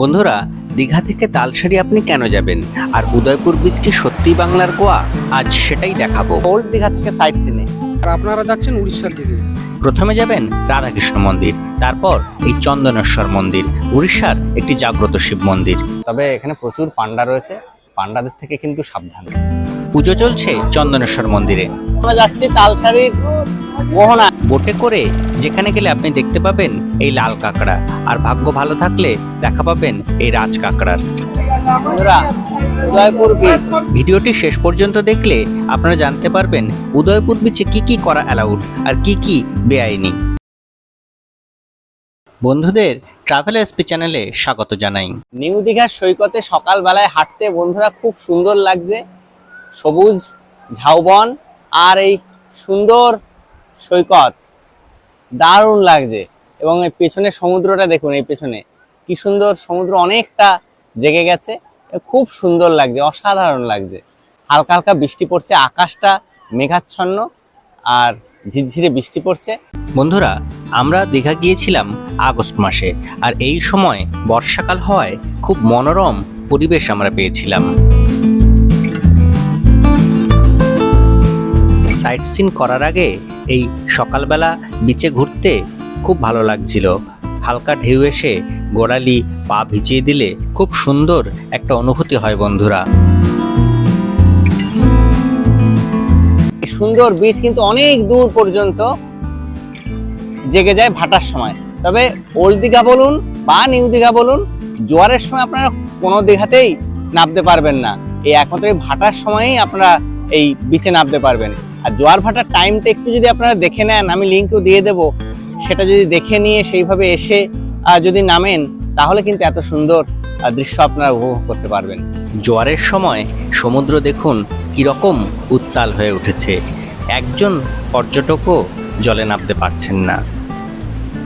বন্ধুরা দীঘা থেকে তালসারি আপনি কেন যাবেন? আর উদয়পুর বীচ কি সত্যি বাংলার গোয়া? আজ সেটাই দেখাবো। ওল্ড দীঘা থেকে সাইড সিনে আর আপনারা যাচ্ছেন উড়িষ্যার দিকে। প্রথমে যাবেন রাধাকৃষ্ণ মন্দির তারপর এই চন্দনেশ্বর মন্দির উড়িষ্যার একটি জাগ্রত শিব মন্দির। তবে এখানে প্রচুর পান্ডা রয়েছে। পান্ডাদের থেকে কিন্তু সাবধান। পুজো চলছে চন্দনেশ্বর মন্দিরে। আমরা যাচ্ছি তালসারির মোহনা। বোটে করে যেখানে গেলে আপনি দেখতে পাবেন এই লাল কাঁকড়া আর ভাগ্য ভালো থাকলে দেখা পাবেন এই রাজ কাঁকড়ার। বন্ধুরা উদয়পুর বিচ ভিডিওটি শেষ পর্যন্ত দেখলে আপনারা জানতে পারবেন উদয়পুর বিচে কি কি করা অ্যালাউড আর কি কি বেআইনি। বন্ধুদের ট্রাভেল এসপি চ্যানেলে স্বাগত জানাই। নিউ দীঘার সৈকতে সকালবেলায় হাঁটতে বন্ধুরা খুব সুন্দর লাগছে। সবুজ ঝাউবন আর এই সুন্দর সৈকত। দারুণ লাগছে। এবং এই পেছনে সমুদ্রটা দেখুন, এই পেছনে। কি সুন্দর সমুদ্র, অনেকটা জেগে গেছে। খুব সুন্দর লাগছে, অসাধারণ লাগছে। হালকা হালকা বৃষ্টি পড়ছে, আকাশটা মেঘাচ্ছন্ন আর ঝিরঝিরে বৃষ্টি পড়ছে। বন্ধুরা, আমরা দীঘা গিয়েছিলাম আগস্ট মাসে। আর এই সময় বর্ষাকাল হওয়ায় খুব মনোরম পরিবেশ আমরা পেয়েছিলাম। সাইট সিন করার আগে এই সকালবেলা বিচে ঘুরতে খুব ভালো লাগছিল। হালকা ঢেউ এসে গোড়ালি পা ভিজিয়ে দিলে খুব সুন্দর একটা অনুভূতি হয় বন্ধুরা। সুন্দর বীজ কিন্তু অনেক দূর পর্যন্ত জেগে যায় ভাটার সময়। তবে ওল্ড দীঘা বলুন বা নিউ দীঘা বলুন, জোয়ারের সময় আপনারা কোনো দীঘাতেই নামতে পারবেন না। এই একমাত্র এই ভাটার সময়ই আপনারা এই বিচে নামতে পারবেন। আর জোয়ার ভাটার টাইমটা একটু যদি আপনারা দেখে নেন, আমি লিঙ্কও দিয়ে দেব। সেটা যদি দেখে নিয়ে সেইভাবে এসে যদি নামেন, তাহলে কিন্তু এত সুন্দর দৃশ্য আপনারা উপভোগ করতে পারবেন। জোয়ারের সময় সমুদ্র দেখুন কীরকম উত্তাল হয়ে উঠেছে। একজন পর্যটকও জলে নামতে পারছেন না।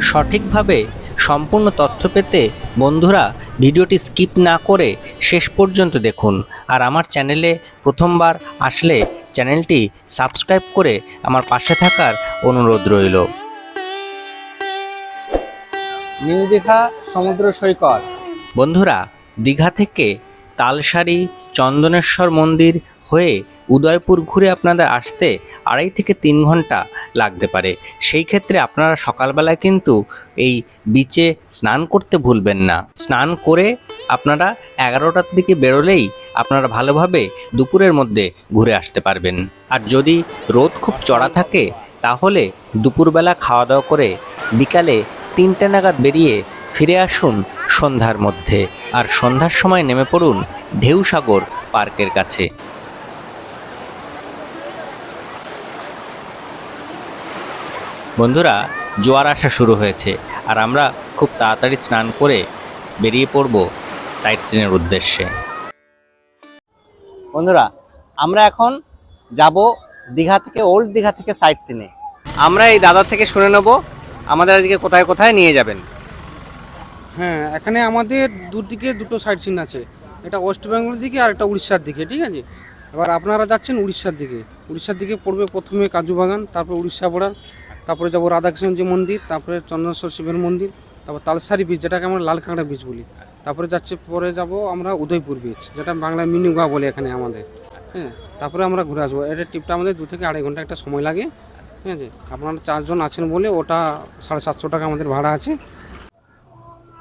সঠিকভাবে সম্পূর্ণ তথ্য পেতে বন্ধুরা ভিডিওটি স্কিপ না করে শেষ পর্যন্ত দেখুন। আর আমার চ্যানেলে প্রথমবার আসলে চ্যানেলটি সাবস্ক্রাইব করে আমার পাশে থাকার অনুরোধ রইল। নিউ দীঘা সমুদ্র সৈকত। বন্ধুরা দীঘা থেকে তালসারি চন্দনেশ্বর মন্দির হয়ে উদয়পুর ঘুরে আপনারা আসতে আড়াই থেকে তিন ঘণ্টা লাগতে পারে। সেই ক্ষেত্রে আপনারা সকালবেলায় কিন্তু এই বিচে স্নান করতে ভুলবেন না। স্নান করে আপনারা এগারোটার দিকে বেরোলেই আপনারা ভালোভাবে দুপুরের মধ্যে ঘুরে আসতে পারবেন। আর যদি রোদ খুব চড়া থাকে, তাহলে দুপুরবেলা খাওয়া দাওয়া করে বিকালে তিনটে নাগাদ বেরিয়ে ফিরে আসুন সন্ধ্যার মধ্যে। আর সন্ধ্যার সময় নেমে পড়ুন ঢেউসাগর পার্কের কাছে। বন্ধুরা, জোয়ার আসা শুরু হয়েছে আর আমরা খুব তাড়াতাড়ি স্নান করে বেরিয়ে পড়ব সাইট সিনের উদ্দেশ্যে। বন্ধুরা, আমরা এখন যাব দীঘা থেকে ওল্ড দীঘা থেকে সাইট সিনে আমরা এই দাদার থেকে শুনে নেব, আমাদের আজকে কোথায় কোথায় নিয়ে যাবেন। হ্যাঁ এখানে আমাদের দুদিকে দুটো সাইট সিন আছে। এটা ওয়েস্ট বেঙ্গলের দিকে আর একটা উড়িষ্যার দিকে, ঠিক আছে? এবার আপনারা যাচ্ছেন উড়িষ্যার দিকে। উড়িষ্যার দিকে পড়বে প্রথমে কাজু বাগান তারপর উড়িষ্যা বর্ডার তারপরে যাব রাধাকৃষ্ণজি মন্দির তারপরে চন্দনেশ্বর শিবের মন্দির তারপর তালসারি বীচ যেটাকে আমরা লাল কাঁকড়া বীচ বলি তারপরে যাচ্ছে পরে যাব আমরা উদয়পুর বীচ যেটা বাংলায় মিনি গোয়া বলে এখানে আমাদের। হ্যাঁ তারপরে আমরা ঘুরে আসব। এটা ট্রিপটা আমাদের দু থেকে আড়াই ঘণ্টা একটা সময় লাগে। ঠিক আছে? আপনারা চারজন আছেন বলে ওটা সাড়ে সাতশো টাকা আমাদের ভাড়া আছে।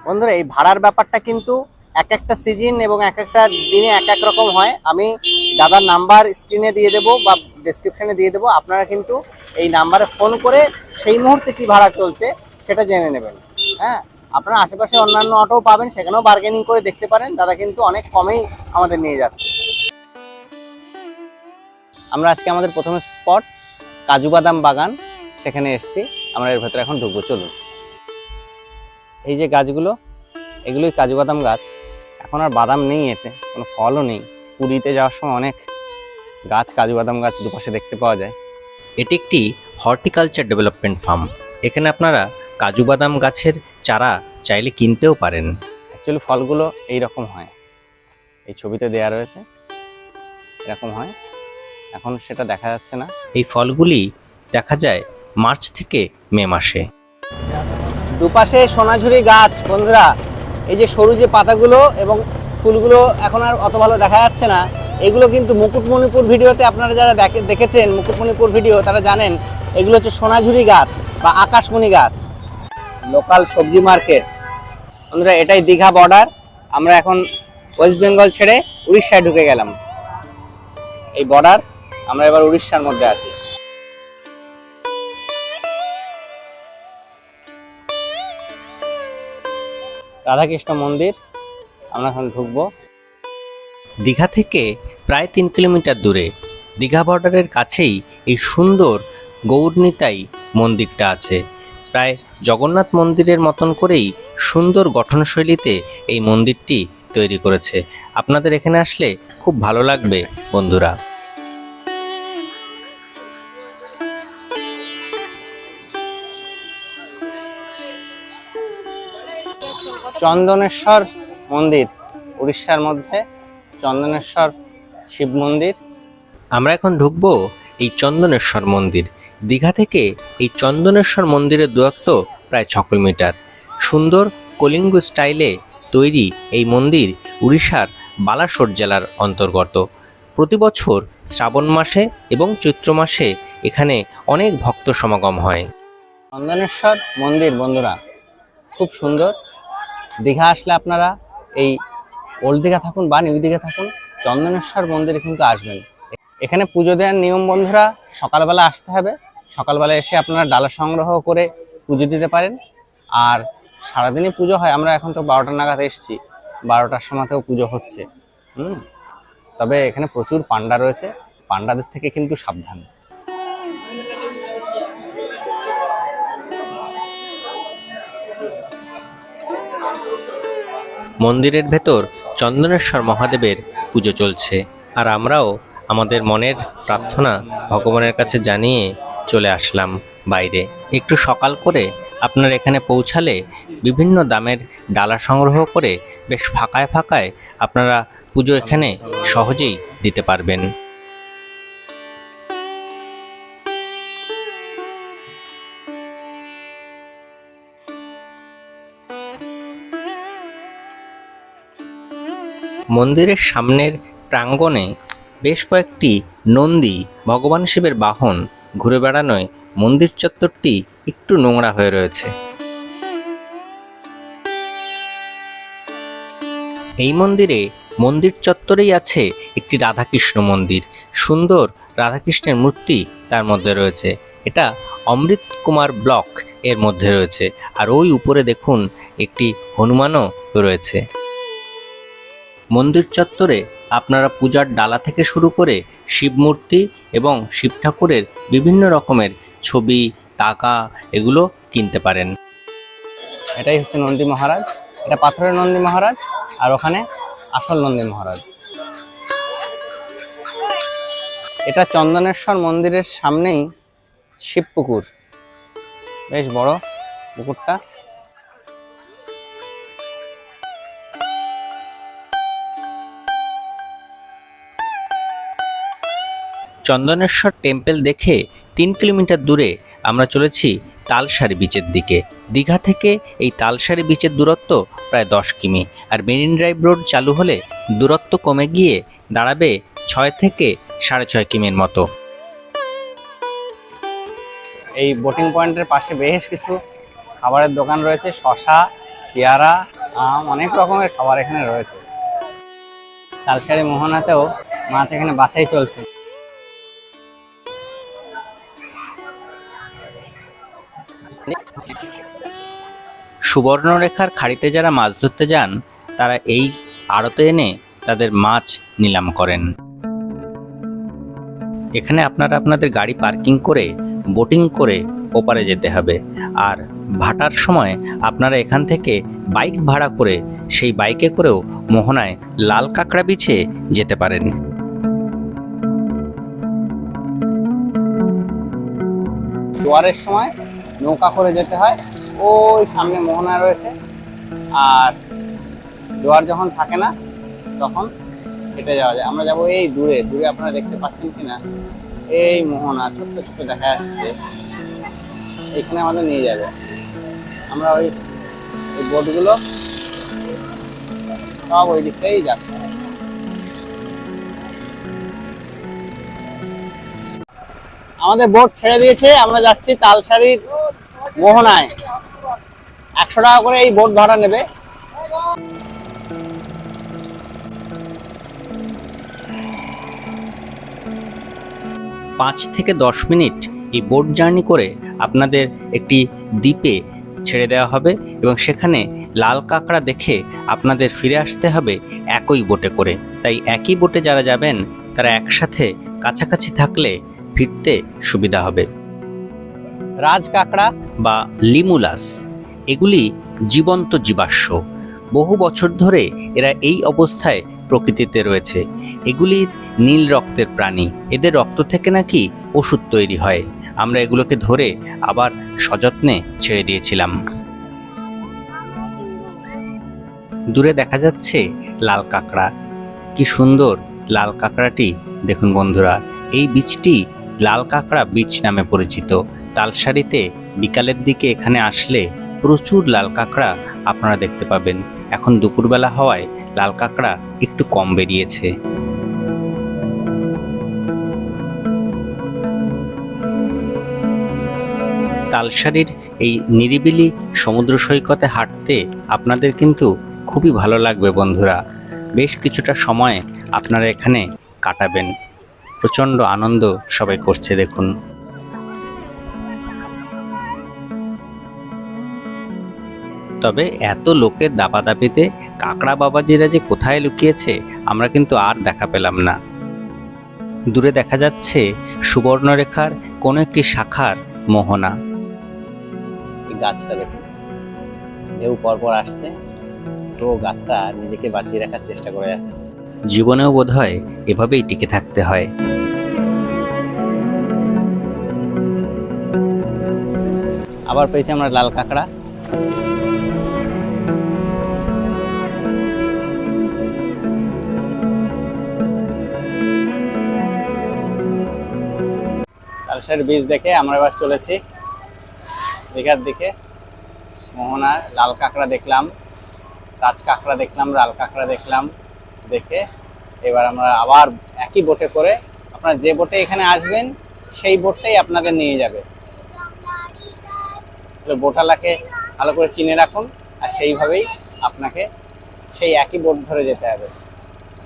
বন্ধুরা এই ভাড়ার ব্যাপারটা কিন্তু এক একটা সিজন এবং এক একটা দিনে এক এক রকম হয়। আমি দাদার নাম্বার স্ক্রিনে দিয়ে দেবো বা ডেসক্রিপশনে দিয়ে দেবো। আপনারা কিন্তু এই নাম্বারে ফোন করে সেই মুহূর্তে কি ভাড়া চলছে সেটা জেনে নেবেন। হ্যাঁ আপনারা আশেপাশে অন্যান্য অটো পাবেন, সেখানেও বার্গেনিং করে দেখতে পারেন। দাদা কিন্তু অনেক কমেই আমাদের নিয়ে যাচ্ছে। আমরা আজকে আমাদের প্রথম স্পট কাজু বাদাম বাগান, সেখানে এসেছি। আমরা এর ভেতরে এখন ঢুকবো। চলুন। এই যে গাছগুলো, এগুলোই কাজু বাদাম গাছ। এখন আর বাদাম নেই এতে কোনো ফলও নেই। পুরীতে যাওয়ার সময় অনেক গাছ কাজু বাদাম গাছ দুপাশে দেখতে পাওয়া যায়। এটি একটি হর্টিকালচার ডেভেলপমেন্ট ফার্ম। এখানে আপনারা কাজু বাদাম গাছের চারা চাইলে কিনতেও পারেন। অ্যাকচুয়ালি ফলগুলো এই রকম হয়। এই ছবিতে দেয়া রয়েছে এরকম হয়। এখন সেটা দেখা যাচ্ছে না। এই ফলগুলি দেখা যায় মার্চ থেকে মে মাসে। দুপাশে সোনাঝুরি গাছ বন্ধুরা। এই যে সরু যে পাতাগুলো এবং ফুলগুলো এখন আর অত ভালো দেখা যাচ্ছে না, এগুলো কিন্তু মুকুটমণিপুর ভিডিওতে আপনারা যারা দেখে দেখেছেন, মুকুটমণিপুর ভিডিও, তারা জানেন, এগুলো হচ্ছে সোনাঝুরি গাছ বা আকাশমণি গাছ। লোকাল সবজি মার্কেট। বন্ধুরা, এটাই দীঘা বর্ডার আমরা এখন ওয়েস্ট বেঙ্গল ছেড়ে উড়িষ্যায় ঢুকে গেলাম। এই বর্ডার আমরা এবার উড়িষ্যার মধ্যে আছি। রাধাকৃষ্ণ মন্দির, আমরা এখন ঢুকবো। দীঘা থেকে প্রায় তিন কিলোমিটার দূরে, দীঘা বর্ডারের কাছেই এই সুন্দর গৌরনীতাই মন্দিরটা আছে। প্রায় জগন্নাথ মন্দিরের মতন করেই সুন্দর গঠনশৈলীতে এই মন্দিরটি তৈরি করেছে। আপনাদের এখানে আসলে খুব ভালো লাগবে, বন্ধুরা। চন্দনেশ্বর মন্দির উড়িষ্যার মধ্যে চন্দনেশ্বর শিব মন্দির। আমরা এখন ঢুকবো এই চন্দনেশ্বর মন্দির। দীঘা থেকে এই চন্দনেশ্বর মন্দিরের দূরত্ব প্রায় ছ কিলোমিটার। সুন্দর কলিঙ্গ স্টাইলে তৈরি এই মন্দির উড়িষ্যার বালাসোর জেলার অন্তর্গত। প্রতি বছর শ্রাবণ মাসে এবং চৈত্র মাসে এখানে অনেক ভক্ত সমাগম হয়। চন্দনেশ্বর মন্দির বন্ধুরা খুব সুন্দর। দীঘা আসলে আপনারা এই ওল্ড দীঘা থাকুন বা নিউ দীঘা থাকুন, চন্দনেশ্বর মন্দিরে কিন্তু আসবেন। এখানে পুজো দেওয়ার নিয়ম বন্ধুরা, সকালবেলা আসতে হবে। সকালবেলা এসে আপনারা ডালা সংগ্রহ করে পুজো দিতে পারেন। আর সারাদিনই পুজো হয়, আমরা এখন তো বারোটা নাগাদ এসেছি, বারোটার সময়তেও পুজো হচ্ছে। হুম। তবে এখানে প্রচুর পান্ডা রয়েছে, পান্ডাদের থেকে কিন্তু সাবধান। মন্দিরের ভেতর চন্দনেশ্বর মহাদেবের পুজো চলছে। আর আমরাও আমাদের মনের প্রার্থনা ভগবানের কাছে জানিয়ে চলে আসলাম বাইরে। একটু সকাল করে আপনার এখানে পৌঁছালে বিভিন্ন দামের ডালা সংগ্রহ করে বেশ ফাঁকায় ফাঁকায় আপনারা পুজো এখানে সহজেই দিতে পারবেন। মন্দিরের সামনের প্রাঙ্গণে বেশ কয়েকটি নন্দী ভগবান শিবের বাহন ঘুরে বেড়ানোয় মন্দির চত্বরটি একটু নোংরা হয়ে রয়েছে। এই মন্দিরে মন্দির চত্বরেই আছে একটি রাধাকৃষ্ণ মন্দির। সুন্দর রাধাকৃষ্ণের মূর্তি তার মধ্যে রয়েছে। এটা অমৃত কুমার ব্লক এর মধ্যে রয়েছে। আর ওই উপরে দেখুন একটি হনুমানও রয়েছে। মন্দির চত্বরে আপনারা পূজার ডালা থেকে শুরু করে শিব মূর্তি এবং শিব ঠাকুরের বিভিন্ন রকমের ছবি, টাকা এগুলো কিনতে পারেন। এটাই হচ্ছে নন্দী মহারাজ। এটা পাথরের নন্দী মহারাজ আর ওখানে আসল নন্দী মহারাজ। এটা চন্দনেশ্বর মন্দিরের সামনেই শিব পুকুর বেশ বড় পুকুরটা। চন্দনেশ্বর টেম্পল দেখে তিন কিলোমিটার দূরে আমরা চলেছি তালসারি বিচের দিকে। দীঘা থেকে এই তালসারি বিচের দূরত্ব প্রায় দশ কিমি। আর মেরিন ড্রাইভ রোড চালু হলে দূরত্ব কমে গিয়ে দাঁড়াবে ছয় থেকে সাড়ে ছয় কিমির মতো। এই বোটিং পয়েন্টের পাশে বেশ কিছু খাবারের দোকান রয়েছে, শশা, পেয়ারা, আম, অনেক রকমের খাবার এখানে রয়েছে। তালসারি মোহনাতেও মাছ এখানে বাছাই চলছে। সুবর্ণরেখার খাড়িতে যারা মাছ ধরতে যান, তারা এই আড়তে এনে তাদের মাছ নিলাম করেন। এখানে আপনারা আপনাদের গাড়ি পার্কিং করে, বোটিং করে ওপারে যেতে হবে। আর ভাটার সময় আপনারা এখান থেকে বাইক ভাড়া করে, সেই বাইকে করেও মোহনায় লাল কাঁকড়া বিছে যেতে পারেন। জোয়ারের সময় নৌকা করে যেতে হয়। ওই সামনে মোহনা রয়েছে। আর জোয়ার যখন থাকে না, তখন হেঁটে যাওয়া যায়। আমরা যাব এই দূরে। দূরে আপনারা দেখতে পাচ্ছেন কিনা? এই মোহনা ছোট্ট ছোট্ট দেখা যাচ্ছে। এখানে আমাদের নিয়ে যাবে। আমরা ওই বোটগুলো সব ওই দিকটাই যাচ্ছে। আমাদের বোট ছেড়ে দিয়েছে, আমরা যাচ্ছি তালসারির মোহনায়। একশো টাকা করে এই বোট ভাড়া নেবে। পাঁচ থেকে দশ মিনিট এই বোট জার্নি করে আপনাদের একটি দ্বীপে ছেড়ে দেওয়া হবে এবং সেখানে লাল কাঁকড়া দেখে আপনাদের ফিরে আসতে হবে একই বোটে করে। তাই একই বোটে যারা যাবেন, তারা একসাথে কাছাকাছি থাকলে ফিরতে সুবিধা হবে। রাজ কাঁকড়া বা লিমুলাস, এগুলি জীবন্ত জীবাশ্ম। বহু বছর ধরে এরা এই অবস্থায় প্রকৃতিতে রয়েছে। এগুলির নীল রক্তের প্রাণী। এদের রক্ত থেকে নাকি ওষুধ তৈরি হয়। আমরা এগুলোকে ধরে আবার সযত্নে ছেড়ে দিয়েছিলাম। দূরে দেখা যাচ্ছে লাল কাঁকড়া। কি সুন্দর লাল কাঁকড়াটি। দেখুন বন্ধুরা, এই বীজটি লাল কাঁকড়া বীজ নামে পরিচিত। তালসারিতে বিকালের দিকে এখানে আসলে প্রচুর লাল কাঁকড়া আপনারা দেখতে পাবেন। এখন দুপুরবেলা হওয়ায় লাল কাঁকড়া একটু কম বেরিয়েছে। তালসারির এই নিরিবিলি সমুদ্র সৈকতে হাঁটতে আপনাদের কিন্তু খুবই ভালো লাগবে বন্ধুরা। বেশ কিছুটা সময় আপনারা এখানে কাটাবেন। প্রচণ্ড আনন্দ সবাই করছে, দেখুন। তবে এত লোকের দাপাদাপিতে কাকড়া বাবাজিরা যে কোথায় লুকিয়েছে, আমরা কিন্তু আর দেখা পেলাম না। দূরে দেখা যাচ্ছে সুবর্ণরেখার কোনো একটি শাখার মোহনা। গাছটা দেখুন। ঢেউ পরপর আসছে। তো গাছটা নিজেকে বাঁচিয়ে রাখার চেষ্টা করে যাচ্ছে। জীবনেও বোধহয় এভাবেই টিকে থাকতে হয়। আবার পেয়েছি আমরা লাল কাঁকড়া। তালসার বীজ দেখে আমরা এবার চলেছি। দীঘার দিকে। মোহনার লাল কাঁকড়া দেখলাম, রাজ কাঁকড়া দেখলাম, লাল কাঁকড়া দেখলাম। দেখে এবার আমরা আবার একই বোটে করে আপনারা যে বোটে এখানে আসবেন, সেই বোটটাই আপনাদের নিয়ে যাবে। বোটালাকে ভালো করে চিনে রাখুন আর সেইভাবেই আপনাকে সেই একই বোট ধরে যেতে হবে।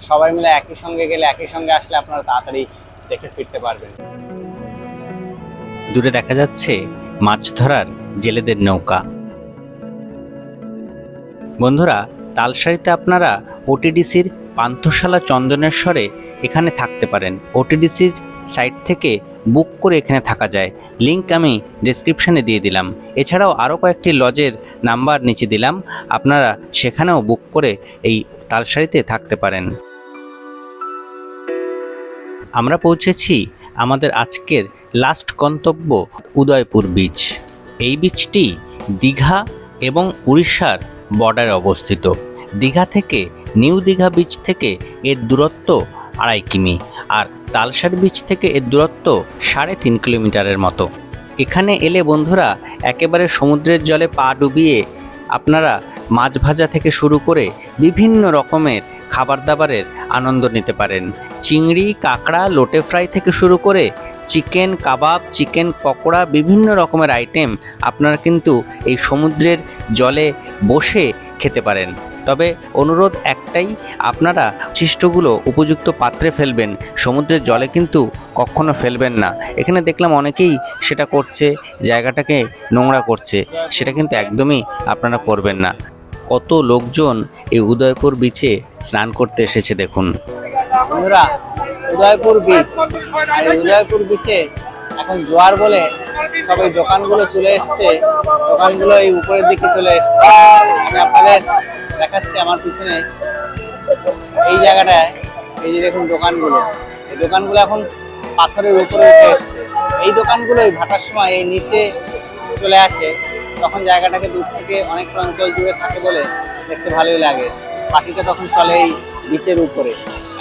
সবাই মিলে একই সঙ্গে গেলে একই সঙ্গে আসলে আপনারা তাড়াতাড়ি দেখে ফিরতে পারবেন। দূরে দেখা যাচ্ছে মাছ ধরার জেলেদের নৌকা। বন্ধুরা তালসারিতে আপনারা ওটিডিসির পান্থশালা চন্দনেশ্বরে এখানে থাকতে পারেন। ওটিডিসির সাইট থেকে বুক করে এখানে থাকা যায়। লিংক আমি ডেসক্রিপশানে দিয়ে দিলাম। এছাড়াও আরও কয়েকটি লজের নাম্বার নিচে দিলাম। আপনারা সেখানেও বুক করে এই তালসারিতে থাকতে পারেন। আমরা পৌঁছেছি আমাদের আজকের লাস্ট গন্তব্য উদয়পুর বিচ এই বিচটি দীঘা এবং উড়িষ্যার বর্ডারে অবস্থিত। দীঘা থেকে নিউ দীঘা বিচ থেকে এর দূরত্ব আড়াই কিমি আর তালসার বিচ থেকে এর দূরত্ব সাড়ে তিন কিলোমিটারের মতো। এখানে এলে বন্ধুরা একেবারে সমুদ্রের জলে পা ডুবিয়ে আপনারা মাছ ভাজা থেকে শুরু করে বিভিন্ন রকমের খাবার দাবারের আনন্দ নিতে পারেন। চিংড়ি, কাঁকড়া, লোটে ফ্রাই থেকে শুরু করে চিকেন কাবাব, চিকেন পকোড়া, বিভিন্ন রকমের আইটেম আপনারা কিন্তু এই সমুদ্রের জলে বসে খেতে পারেন। তবে অনুরোধ একটাই, আপনারা শিষ্টগুলো উপযুক্ত পাত্রে ফেলবেন। সমুদ্রের জলে কিন্তু কখনো ফেলবেন না। এখানে দেখলাম অনেকেই সেটা করছে, জায়গাটাকে নোংরা করছে। সেটা কিন্তু একদমই আপনারা করবেন না। কত লোকজন এই উদয়পুর বিচে স্নান করতে এসেছে দেখুন। বন্ধুরা, উদয়পুর বিচ উদয়পুর বিচে এখন জোয়ার বলে সব এই দোকানগুলো চলে এসছে, দোকানগুলো এই উপরের দিকে চলে এসছে। আমি আপনাদের দেখাচ্ছি আমার পিছনে এই জায়গাটায়, এই যে দেখুন দোকানগুলো। এই দোকানগুলো এখন পাথরের উপরে উঠে এসছে। এই দোকানগুলো এই ভাটার সময় এই নিচে চলে আসে, তখন জায়গাটাকে দূর থেকে অনেক অঞ্চল জুড়ে থাকে বলে দেখতে ভালোই লাগে। পাখিটা তখন চলে এই বিচের উপরে।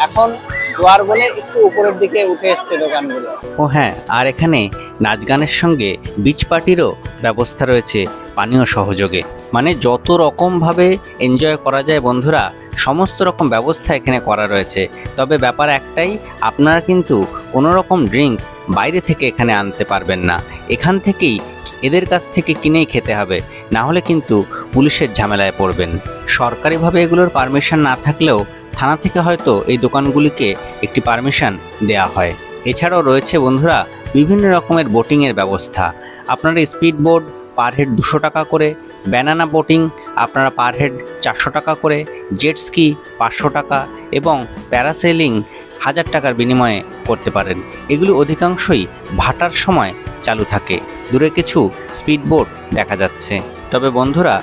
এখন জোয়ার বলে একটু উপরের দিকে উঠে এসছে দোকানগুলো। ও হ্যাঁ আর এখানে নাচ গানের সঙ্গে বিচ পার্টিরও ব্যবস্থা রয়েছে পানীয় সহযোগে। মানে যত রকমভাবে এনজয় করা যায় বন্ধুরা, সমস্ত রকম ব্যবস্থা এখানে করা রয়েছে। তবে ব্যাপার একটাই, আপনারা কিন্তু কোনো রকম ড্রিঙ্কস বাইরে থেকে এখানে আনতে পারবেন না। এখান থেকেই এদের কাছ থেকে কিনেই খেতে হবে, না হলে কিন্তু পুলিশের ঝামেলায় পড়বেন। সরকারিভাবে এগুলোর পারমিশন না থাকলেও থানা থেকে হয়তো এই দোকানগুলিকে একটি পারমিশন দেওয়া হয়। এছাড়াও রয়েছে বন্ধুরা, বিভিন্ন রকমের বোটিংয়ের ব্যবস্থা। আপনারা স্পিড বোট পার হেড দুশো টাকা করে ব্যানানা বোটিং আপনারা পার হেড চারশো টাকা করে জেট স্কি পাঁচশো টাকা এবং প্যারাসেলিং হাজার টাকার বিনিময়ে করতে পারেন। এগুলি অধিকাংশই ভাটার সময় চালু থাকে। দূরে কিছু স্পিড বোট দেখা যাচ্ছে। তবে বন্ধুরা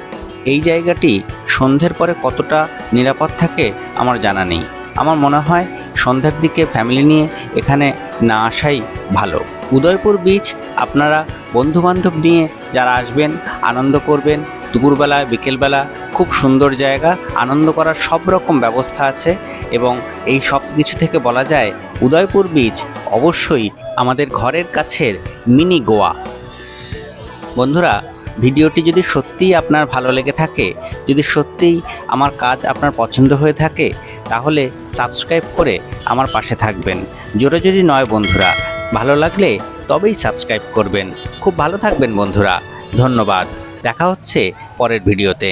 এই জায়গাটি সন্ধ্যের পরে কতটা নিরাপদ থাকে আমার জানা নেই। আমার মনে হয় সন্ধ্যার দিকে ফ্যামিলি নিয়ে এখানে না আসাই ভালো। উদয়পুর বিচ আপনারা বন্ধুবান্ধব নিয়ে যারা আসবেন, আনন্দ করবেন, দুপুরবেলা, বিকেলবেলা খুব সুন্দর জায়গা, আনন্দ করার সব রকম ব্যবস্থা আছে এবং এই সব কিছু থেকে বলা যায় উদয়পুর বিচ অবশ্যই আমাদের ঘরের কাছের মিনি গোয়া। বন্ধুরা ভিডিওটি যদি সত্যিই আপনার ভালো লেগে থাকে, যদি সত্যিই আমার কাজ আপনার পছন্দ হয়ে থাকে, তাহলে সাবস্ক্রাইব করে আমার পাশে থাকবেন। জোরে জোরে নয় বন্ধুরা, ভালো লাগলে তবেই সাবস্ক্রাইব করবেন। খুব ভালো থাকবেন বন্ধুরা, ধন্যবাদ। দেখা হচ্ছে পরের ভিডিওতে।